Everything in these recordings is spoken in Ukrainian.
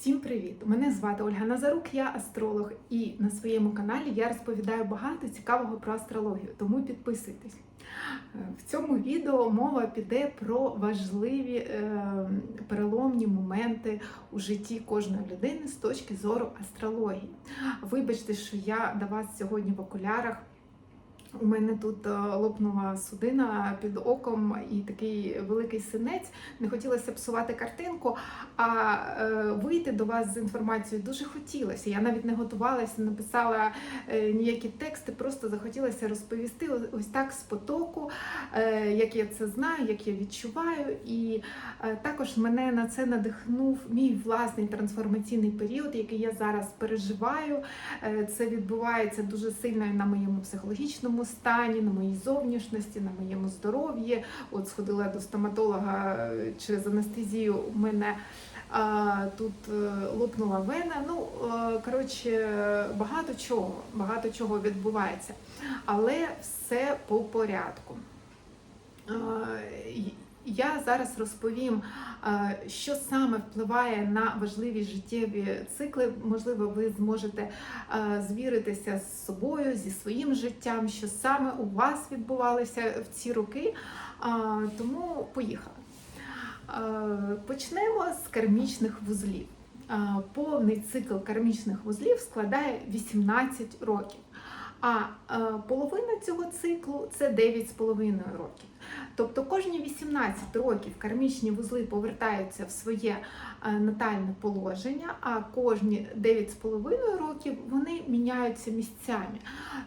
Всім привіт! Мене звати Ольга Назарук, я астролог, і на своєму каналі я розповідаю багато цікавого про астрологію, тому підписуйтесь. В цьому відео мова піде про важливі е, переломні моменти у житті кожної людини з точки зору астрології. Вибачте, що я до вас сьогодні в окулярах. У мене тут е, лопнула судина під оком і такий великий синець. Не хотілося псувати картинку, а е, вийти до вас з інформацією дуже хотілося. Я навіть не готувалася, не написала е, ніякі тексти, просто захотілося розповісти ось- так з потоку, як я це знаю, як я відчуваю. І також мене на це надихнув мій власний трансформаційний період, який я зараз переживаю. Це відбувається дуже сильно на моєму психологічному стані, на моїй зовнішності, на моєму здоров'ї. От сходила до стоматолога е, через анестезію. У мене а, тут е, лопнула вена. Ну е, коротше, багато чого, багато чого відбувається, але все по порядку. Е, Я зараз розповім, е, що саме впливає на важливі життєві цикли. Можливо, ви зможете е, звіритися з собою, зі своїм життям, що саме у вас відбувалося в ці роки. Тому поїхали. Е, Почнемо з кармічних вузлів. Е, Повний цикл кармічних вузлів складає 18 років. А е, половина цього циклу це 9,5 років. Тобто кожні 18 років кармічні вузли повертаються в своє е, натальне положення, а кожні 9,5 років вони міняються місцями.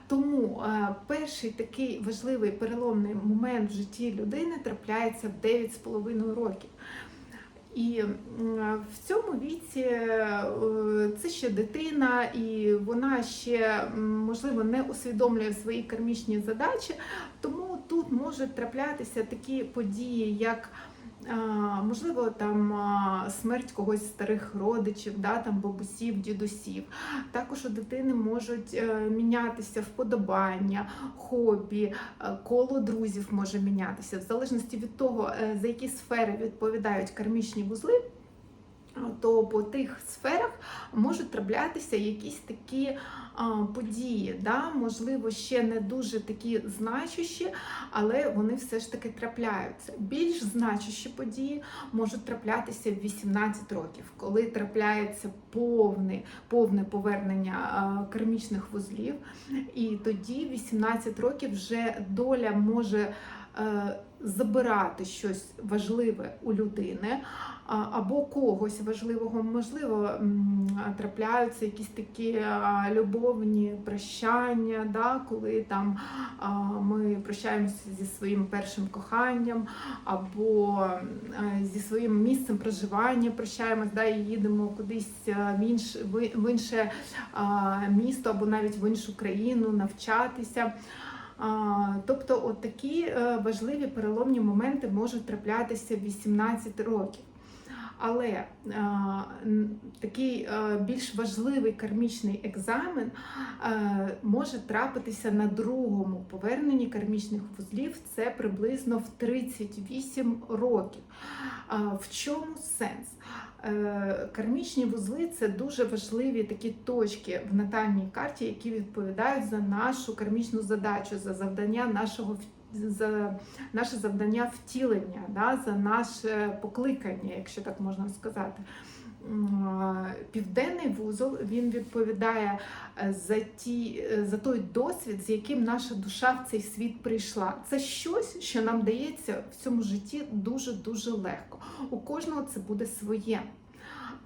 Тому е, перший такий важливий переломний момент в житті людини трапляється в 9,5 років. І в цьому віці е, це ще дитина, і вона ще можливо не усвідомлює свої кармічні задачі, тому тут можуть траплятися такі події, як Можливо, там смерть когось старих родичів, да, там бабусів, дідусів. Також у дитини можуть е, мінятися вподобання, хобі, е, коло друзів може мінятися, в залежності від того, е, за які сфери відповідають кармічні вузли. То по тих сферах можуть траплятися якісь такі події, да? можливо, ще не дуже такі значущі, але вони все ж таки трапляються. Більш значущі події можуть траплятися в 18 років, коли трапляється повне, повне повернення а, кармічних вузлів, і тоді 18 років вже доля може. е, Забирати щось важливе у людини або когось важливого, можливо, трапляються якісь такі любовні прощання, да, коли там ми прощаємося зі своїм першим коханням, або зі своїм місцем проживання прощаємось, да, і їдемо кудись в інше, в інше місто або навіть в іншу країну навчатися. Тобто, от такі е, важливі переломні моменти можуть траплятися в 18 років. Але е, такий е, більш важливий кармічний екзамен може трапитися на другому поверненні кармічних вузлів. Це приблизно в 38 років. В чому сенс? Е, Кармічні вузли це дуже важливі такі точки в натальній карті, які відповідають за нашу кармічну задачу, за завдання нашого за наше завдання втілення, да, за наше покликання, якщо так можна сказати. А, Південний вузол він відповідає е, за ті, е, за той досвід, з яким наша душа в цей світ прийшла. Це щось, що нам дається в цьому житті дуже дуже легко. У кожного це буде своє.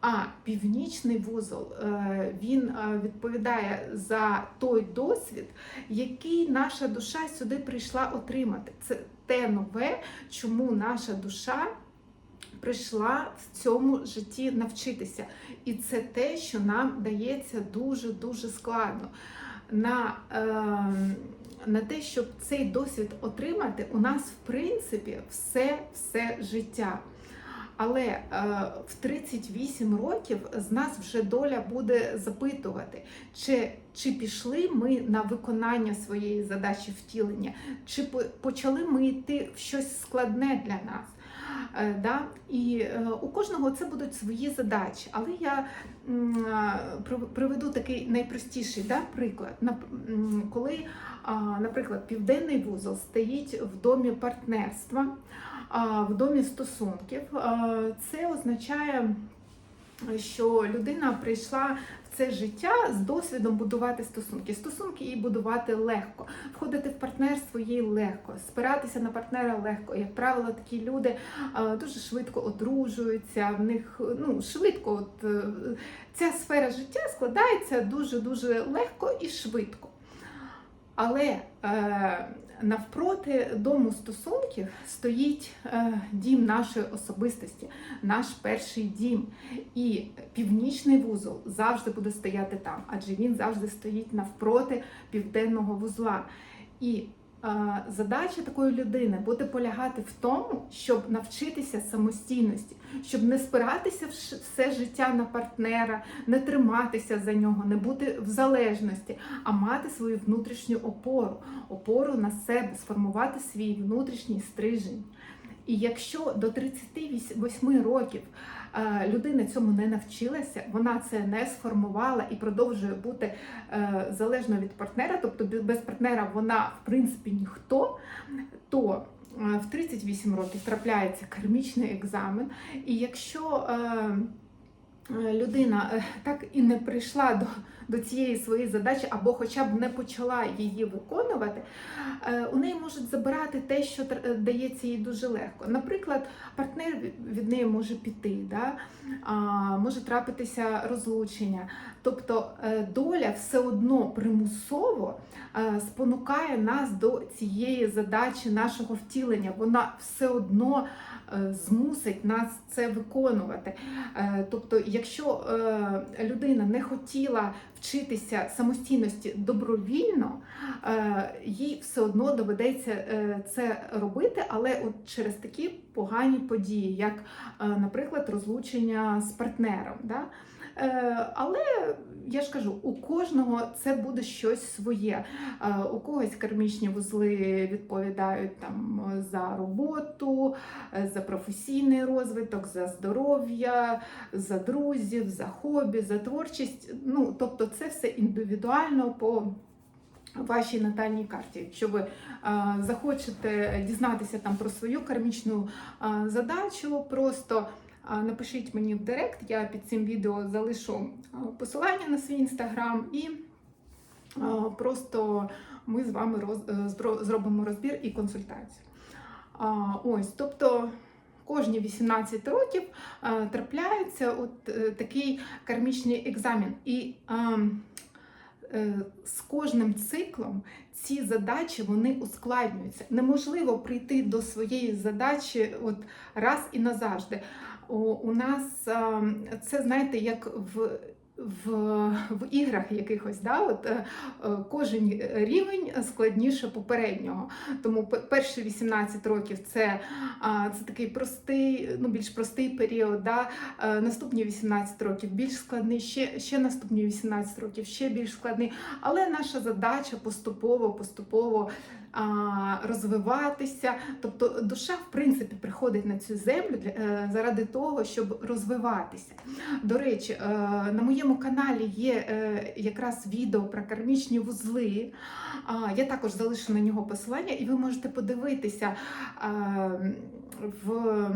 А північний вузол е, він е, відповідає за той досвід, який наша душа сюди прийшла отримати. Це те нове, чому наша душа прийшла в цьому житті навчитися. І це те, що нам дається дуже дуже складно. На, е, на те, щоб цей досвід отримати, у нас в принципі все, все життя. Але е, в 38 років з нас вже доля буде запитувати, чи, чи пішли ми на виконання своєї задачі втілення, чи почали ми йти в щось складне для нас. Е, Да? І е, у кожного це будуть свої задачі. Але я м, приведу такий найпростіший да, приклад. Коли, наприклад, південний вузол стоїть в домі партнерства, в домі стосунків, це означає, що людина прийшла це життя з досвідом будувати стосунки. Стосунки їй будувати легко, входити в партнерство їй легко, спиратися на партнера легко. Як правило, такі люди дуже швидко одружуються. В них ну швидко, от е, ця сфера життя складається дуже дуже легко і швидко. Але е, навпроти дому стосунків стоїть е, дім нашої особистості, наш перший дім. І північний вузол завжди буде стояти там, адже він завжди стоїть навпроти південного вузла. І задача такої людини буде полягати в тому, щоб навчитися самостійності, щоб не спиратися все життя на партнера, не триматися за нього, не бути в залежності, а мати свою внутрішню опору, опору на себе, сформувати свій внутрішній стрижень. І якщо до 38 років е, людина цьому не навчилася, вона це не сформувала і продовжує бути е, залежно від партнера, тобто без партнера вона в принципі ніхто, то е, в 38 років трапляється кармічний екзамен. І якщо людина так і не прийшла до, до цієї своєї задачі, або хоча б не почала її виконувати, е, у неї можуть забирати те, що е, дається їй дуже легко. Наприклад, партнер від- неї може піти, да? може трапитися розлучення. Тобто е, доля все одно примусово спонукає нас до цієї задачі нашого втілення. Вона все одно змусить нас це виконувати. Тобто, якщо людина не хотіла вчитися самостійності добровільно, е, їй все одно доведеться е, це робити, але от через такі погані події, як, е, наприклад, розлучення з партнером. Да? Е, Але я ж кажу, у кожного це буде щось своє. Е, У когось кармічні вузли відповідають там за роботу, е, за професійний розвиток, за здоров'я, за друзів, за хобі, за творчість. Ну, тобто, це все індивідуально по вашій натальній карті. Якщо ви е, захочете дізнатися там про свою кармічну е, задачу, просто напишіть мені в Директ, я під цим відео залишу посилання на свій інстаграм і просто ми з вами роз, е, зробимо розбір і консультацію. Ось, тобто. Кожні 18 років трапляється от е, такий кармічний екзамен. І е, з кожним циклом ці задачі вони ускладнюються. Неможливо прийти до своєї задачі от раз і назавжди. У, нас це знаєте, як в. В, в іграх якихось, да, от, е, е, кожен рівень складніше попереднього. Тому перші 18 років це, це такий простий, ну більш простий період. Да? Е, Наступні 18 років більш складний, ще, ще наступні 18 років ще більш складний. Але наша задача поступово, поступово розвиватися. Тобто душа, в принципі, приходить на цю землю е, заради того, щоб розвиватися. До речі, е, на моєму каналі є е, якраз відео про кармічні вузли. Я також залишу на нього посилання, і ви можете подивитися в.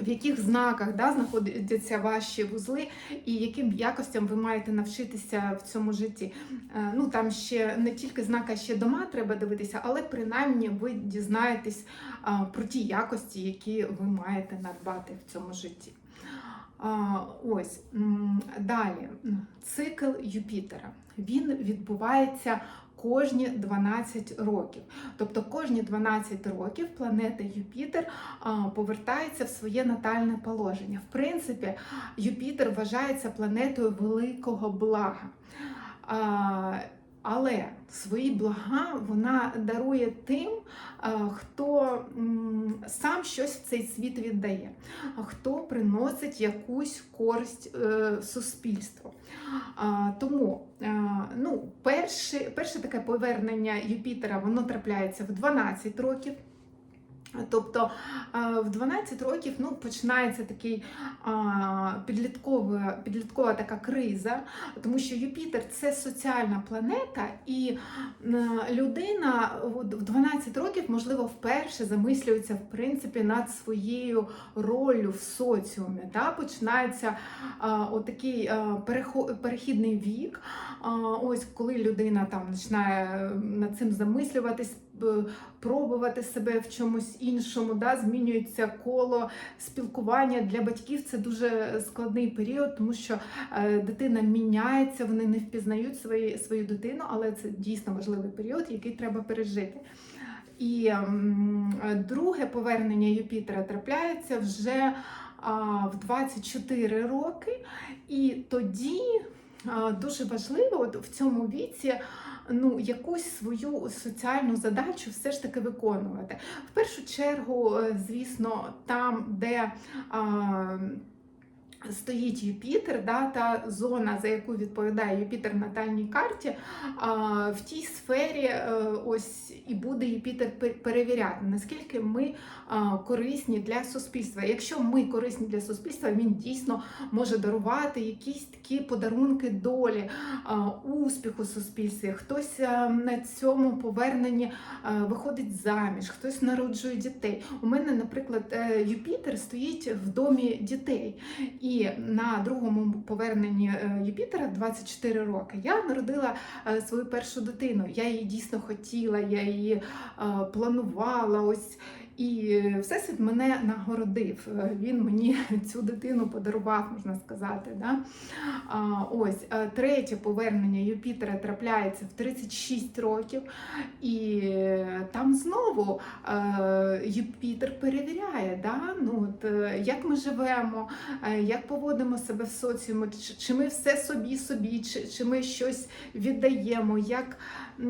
В яких знаках да, знаходяться ваші вузли, і яким якостям ви маєте навчитися в цьому житті. Е, Ну там ще не тільки знака, ще дома треба дивитися, але принаймні ви дізнаєтесь про ті якості, які ви маєте надбати в цьому житті. Ось далі цикл Юпітера. Він відбувається кожні 12 років. Тобто кожні 12 років планета Юпітер повертається в своє натальне положення. В принципі, Юпітер вважається планетою великого блага. Але свої блага вона дарує тим, хто сам щось в цей світ віддає, хто приносить якусь користь е, суспільству. Тому ну, перше, перше таке повернення Юпітера воно трапляється в 12 років. Тобто е, в 12 років ну, починається такий підліткова, підліткова така криза, тому що Юпітер це соціальна планета, і е, людина в 12 років, можливо, вперше замислюється в принципі над своєю роллю в соціумі. Да? Починається а, отакий а, перехідний вік. Ось коли людина там починає над цим замислюватись. Пробувати себе в чомусь іншому, да, змінюється коло спілкування для батьків. Це дуже складний період, тому що е, дитина міняється, вони не впізнають свої, свою дитину, але це дійсно важливий період, який треба пережити. І друге повернення Юпітера трапляється вже в 24 роки, і тоді дуже важливо от в цьому віці ну, якусь свою соціальну задачу все ж таки виконувати. В першу чергу, е, звісно, там, де а, Стоїть Юпітер, да, та зона, за яку відповідає Юпітер в натальній карті, а, в тій сфері е, ось і буде Юпітер перевіряти, наскільки ми а, корисні для суспільства. Якщо ми корисні для суспільства, він дійсно може дарувати якісь такі подарунки долі, а, успіху суспільстві. Хтось на цьому поверненні виходить заміж, хтось народжує дітей. У мене, наприклад, е, Юпітер стоїть в домі дітей. І на другому поверненні е, Юпітера 24 роки я народила е, свою першу дитину. Я її дійсно хотіла, я її е, планувала. Ось. І Всесвіт мене нагородив. Е, Він мені цю дитину подарував, можна сказати. Да? Ось е, третє повернення Юпітера трапляється в 36 років, і е, там знову е, Юпітер перевіряє, да? ну, от, е, як ми живемо, е, як поводимо себе в соціумі, чи, ми все собі собі, чи, чи ми щось віддаємо, як, е,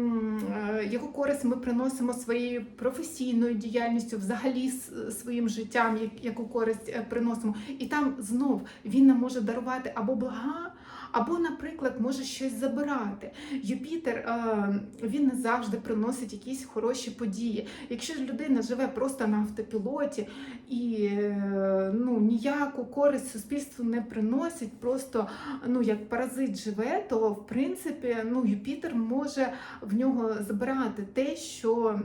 яку користь ми приносимо своєю професійною діяльністю, взагалі своїм життям, яку користь е, приносимо. І там знов він нам може дарувати або блага. Або, наприклад, може щось забирати. Юпітер е, він не завжди приносить якісь хороші події. Якщо ж людина живе просто на автопілоті і е, ну, ніяку користь суспільству не приносить, просто ну, як паразит живе, то в принципі ну, Юпітер може в нього забирати те, що.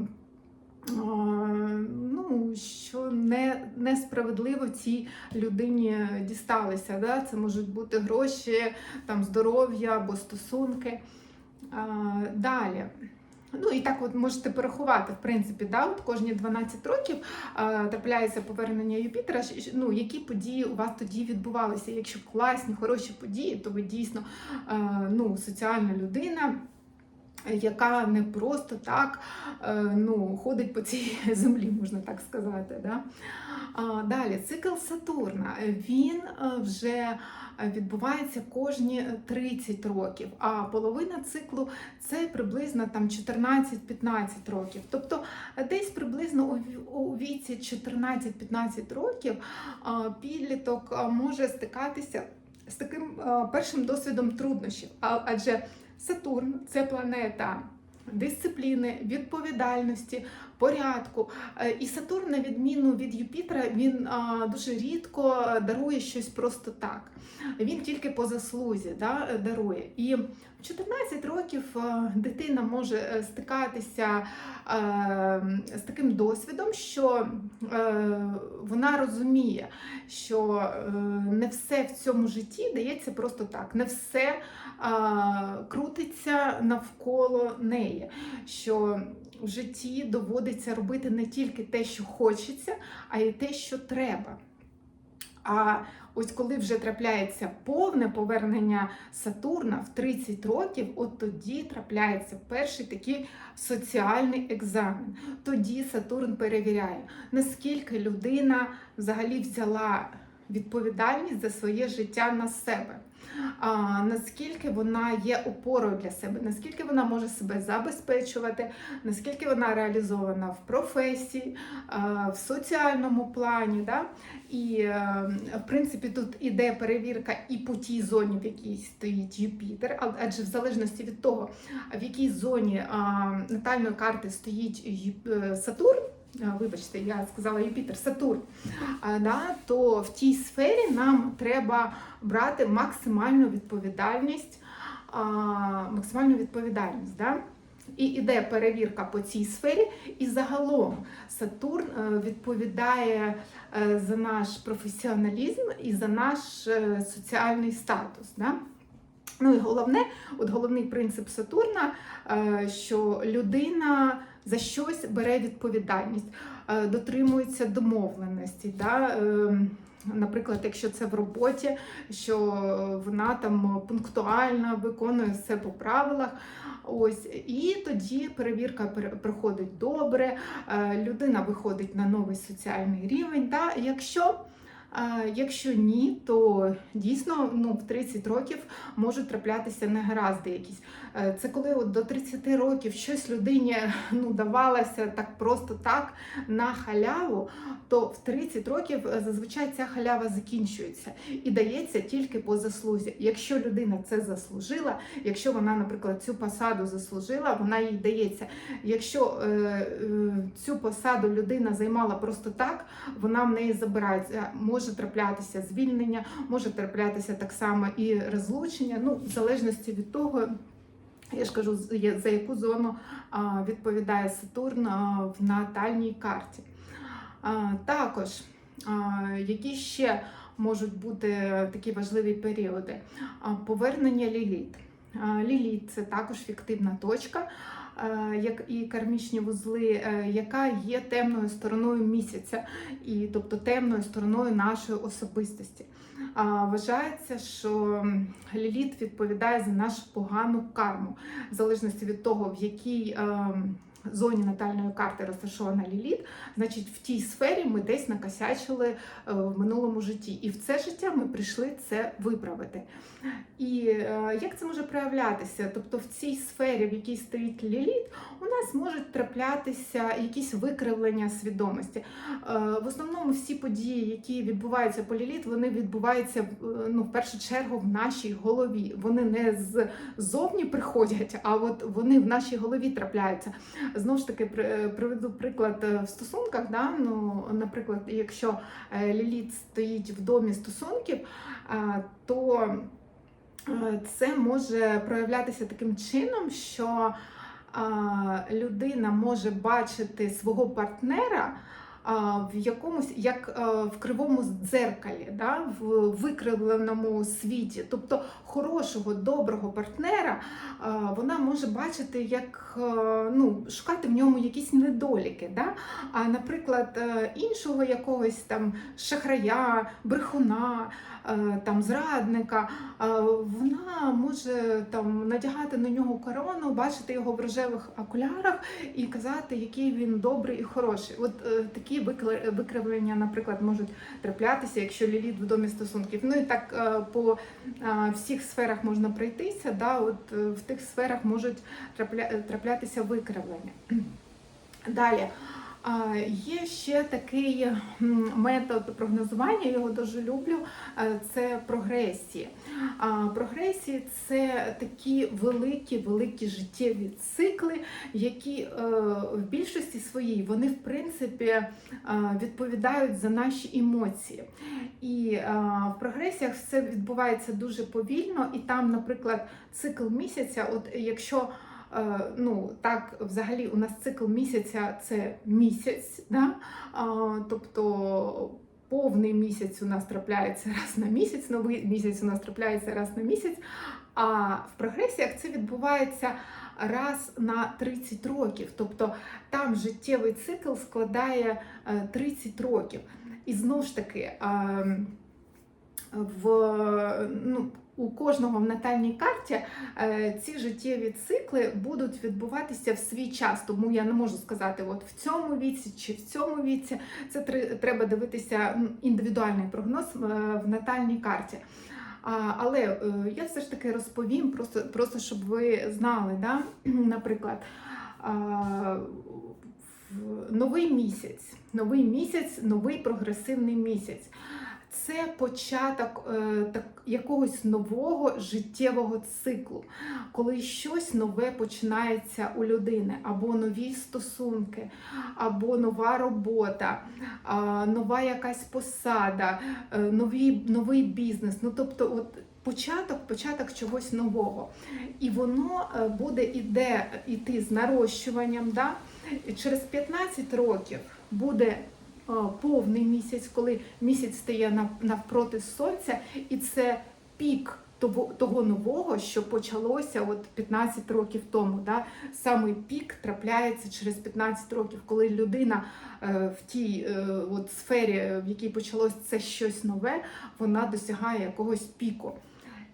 Ну, що не, несправедливо цій людині дісталися. Да? Це можуть бути гроші, там, здоров'я або стосунки. Далі. Ну і так от можете порахувати, в принципі, да, от кожні 12 років а, трапляється повернення Юпітера. Ну, які події у вас тоді відбувалися? Якщо класні, хороші події, то ви дійсно а, ну, соціальна людина. Яка не просто так е, ну, ходить по цій землі, можна так сказати. Да? Далі, цикл Сатурна. Він е, вже відбувається кожні 30 років, а половина циклу це приблизно там 14-15 років. Тобто десь приблизно у віці 14-15 років підліток може стикатися з таким першим досвідом труднощів. Адже Сатурн це планета дисципліни, відповідальності, порядку. Е, І Сатурн, на відміну від Юпітера, він дуже рідко дарує щось просто так. Він тільки по заслузі да, дарує. І в 14 років е, дитина може е, стикатися з таким досвідом, що вона розуміє, що не все в цьому житті дається просто так, не все крутиться навколо неї. Що в житті доводиться робити не тільки те, що хочеться, а й те, що треба. А ось коли вже трапляється повне повернення Сатурна в 30 років, от тоді трапляється перший такий соціальний екзамен. Тоді Сатурн перевіряє, наскільки людина взагалі взяла відповідальність за своє життя на себе. Наскільки вона є опорою для себе, наскільки вона може себе забезпечувати, наскільки вона реалізована в професії, в соціальному плані. Да? І, е, в принципі, тут іде перевірка і по тій зоні, в якій стоїть Юпітер, адже в залежності від того, в якій зоні натальної карти стоїть е, Сатурн. Вибачте, я сказала Юпітер, Сатурн, да, то в тій сфері нам треба брати максимальну відповідальність, максимальну відповідальність. Да? І іде перевірка по цій сфері, і загалом Сатурн е, відповідає е, за наш професіоналізм і за наш е, соціальний статус. Да? Ну і головне, от головний принцип Сатурна, що людина за щось бере відповідальність, е, дотримується домовленості. Да? Е, Наприклад, якщо це в роботі, що вона там пунктуально виконує все по правилах. Ось і тоді перевірка пере- проходить добре, е, людина виходить на новий соціальний рівень. Да? Якщо Якщо ні, то дійсно ну, в 30 років можуть траплятися негаразди якісь. Е, Це коли от до 30 років щось людині ну, давалося так просто так на халяву, то в 30 років е, зазвичай ця халява закінчується і дається тільки по заслузі. Якщо людина це заслужила, якщо вона, наприклад, цю посаду заслужила, вона їй дається. Якщо е, е, цю посаду людина займала просто так, вона в неї забирається. Траплятися звільнення, може траплятися так само і розлучення. Ну, в залежності від того. Я ж кажу, за яку зону відповідає Сатурн в натальній карті. Також, які ще можуть бути такі важливі періоди? Повернення Ліліт. Ліліт це також фіктивна точка, як і кармічні вузли, е, яка є темною стороною місяця, і тобто темною стороною нашої особистості. Вважається, що Ліліт відповідає за нашу погану карму, в залежності від того, в якій ем, зоні натальної карти розташована Ліліт, значить в тій сфері ми десь накосячили е, в минулому житті. І в це життя ми прийшли це виправити. І е, як це може проявлятися? Тобто в цій сфері, в якій стоїть Ліліт, у нас можуть траплятися якісь викривлення свідомості. Е, В основному всі події, які відбуваються по Ліліт, вони відбуваються ну, в першу чергу в нашій голові. Вони не ззовні приходять, а от вони в нашій голові трапляються. Знову ж таки, е, приведу приклад е, в стосунках. Да? Ну, наприклад, якщо е, Ліліт стоїть в домі стосунків, то це може проявлятися таким чином, що людина може бачити свого партнера в якомусь як в кривому дзеркалі, да, в викривленому світі. Тобто хорошого, доброго партнера вона може бачити, як ну, шукати в ньому якісь недоліки. Да? А, наприклад, е, іншого якогось там шахрая, брехуна, е, там зрадника, е, вона може там надягати на нього корону, бачити його в рожевих окулярах і казати, який він добрий і хороший. От е, такі викривлення, наприклад, можуть траплятися, якщо ліліт в домі стосунків. Ну і так е, по е, всіх сферах можна пройтися. Да? От е, в тих сферах можуть траплятися викривлення. Далі. Є ще такий метод прогнозування, його дуже люблю. е, Це прогресії. Прогресії це такі великі, великі життєві цикли, які е, в більшості своїй вони в принципі е, відповідають за наші емоції. І в прогресіях все відбувається дуже повільно, і там, наприклад, цикл місяця, от якщо Ну, так, взагалі, у нас цикл місяця це місяць, да? Тобто повний місяць у нас трапляється раз на місяць, новий місяць у нас трапляється раз на місяць. А в прогресіях це відбувається раз на 30 років. Тобто там життєвий цикл складає е, 30 років. І знову ж таки, е, в, ну, у кожного в натальній карті е, ці життєві цикли будуть відбуватися в свій час. Тому я не можу сказати, от в цьому віці чи в цьому віці. Це тре- треба дивитися індивідуальний прогноз е, в натальній карті. Але е, я все ж таки розповім, просто, просто щоб ви знали, да? наприклад, новий місяць, новий місяць, новий прогресивний місяць. Це початок е, так, якогось нового життєвого циклу, коли щось нове починається у людини, або нові стосунки, або нова робота, а, нова якась посада, е, новий, новий бізнес. Ну, тобто, от початок, початок чогось нового. І воно е, буде іде іти з нарощуванням. Да? Через 15 років буде е, повний місяць, коли місяць стає навпроти сонця, і це пік того, нового, що почалося от 15 років тому. Да? Самий пік трапляється через 15 років, коли людина е, в тій е, от сфері, в якій почалось це щось нове, вона досягає якогось піку.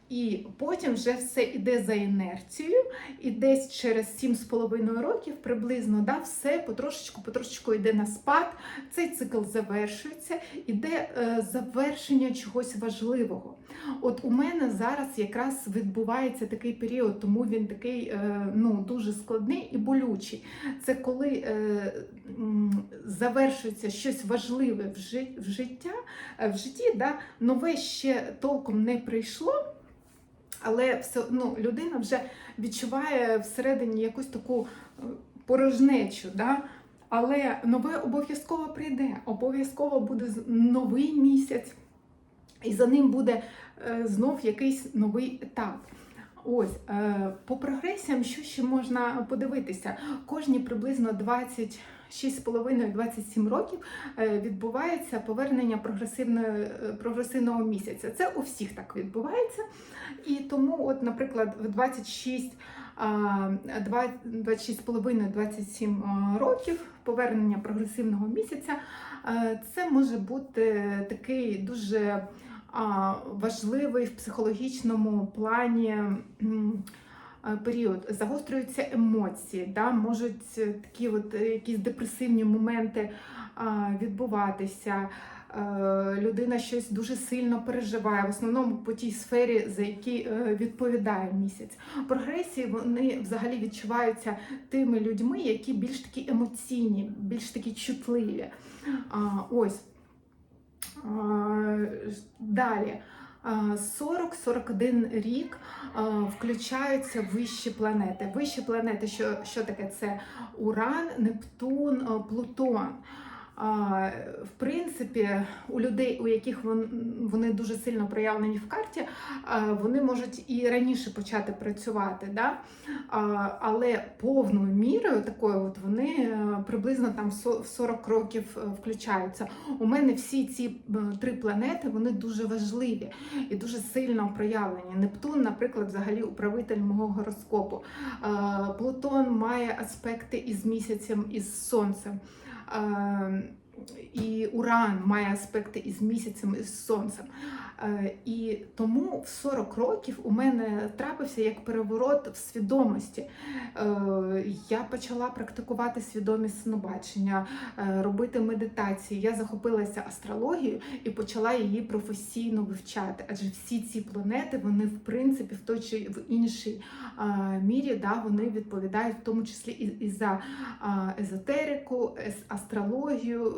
І потім вже все йде за інерцією, і десь через 7,5 років приблизно да, все потрошечку, потрошечку йде на спад. Цей цикл завершується, іде е, завершення чогось важливого. От у мене зараз якраз відбувається такий період, тому він такий е, ну, дуже складний і болючий. Це коли е, завершується щось важливе в, життя, е, в житті, да, нове ще толком не прийшло. Але все одно людина вже відчуває всередині якусь таку е, порожнечу. Да? Але нове обов'язково прийде, обов'язково буде новий місяць, і за ним буде е, знов якийсь новий етап. Ось е, по прогресіям, що ще можна подивитися? Кожні приблизно 26,5-27 років е, відбувається повернення е, прогресивного місяця. Це у всіх так відбувається. І тому, от, наприклад, в 26 26,5-27 років повернення прогресивного місяця е, це може бути такий дуже важливий в психологічному плані період. Загострюються емоції, да, можуть е, такі от е, якісь депресивні моменти відбуватися. Е, Людина щось дуже сильно переживає, в основному по тій сфері, за які е, відповідає місяць. Прогресії вони взагалі відчуваються тими людьми, які більш такі емоційні, більш такі чутливі. Ось. Далі. А, 40-41 рік включаються вищі планети. Вищі планети, що, що таке? Це Уран, Нептун, Плутон. В принципі, у людей, у яких вони дуже сильно проявлені в карті, вони можуть і раніше почати працювати. Да? Але повною мірою такою, от вони е, приблизно там в 40 років е, включаються. У мене всі ці е, три планети вони дуже важливі і дуже сильно проявлені. Нептун, наприклад, взагалі управитель мого гороскопу. Плутон має аспекти із місяцем, із сонцем. Е, І Уран має аспекти із місяцем, із сонцем. Е, І тому в 40 років у мене трапився як переворот в свідомості. Е, Я почала практикувати свідомість сновбачення, е, робити медитації. Я захопилася астрологією і почала її професійно вивчати. Адже всі ці планети, вони в принципі в той чи в іншій мірі, да, вони відповідають в тому числі і, і за езотерику, астрологію,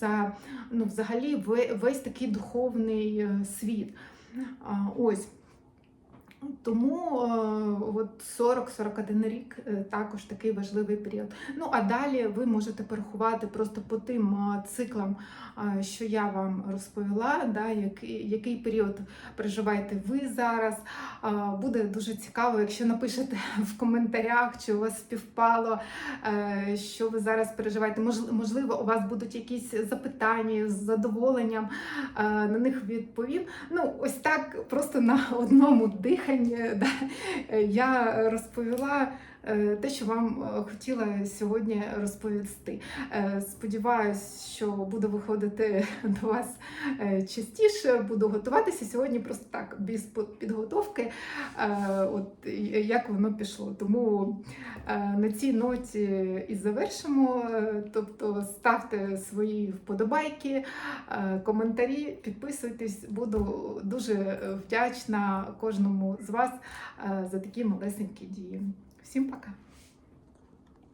за ну, взагалі весь такий духовний е, світ. Ось. Тому е, от 40-41 рік е, також такий важливий період. Ну а далі ви можете порахувати просто по тим е, циклам, що я вам розповіла, да, який, який період переживаєте ви зараз. Буде дуже цікаво, якщо напишете в коментарях, чи у вас співпало, що ви зараз переживаєте. Мож- Можливо, у вас будуть якісь запитання з задоволенням на них відповім. Ну, ось так просто на одному диханні да, е, я розповіла е, те, що вам е, хотіла сьогодні розповісти. Е, Сподіваюсь, що буду виходити до вас е, частіше, буду готуватися сьогодні просто так, без підготовки, е, от як воно пішло. Тому е, на цій ноті і завершимо. Е, Тобто ставте свої вподобайки, е, коментарі, підписуйтесь. Буду дуже е, вдячна кожному з вас е, за такі малесенькі дії. Всім пока!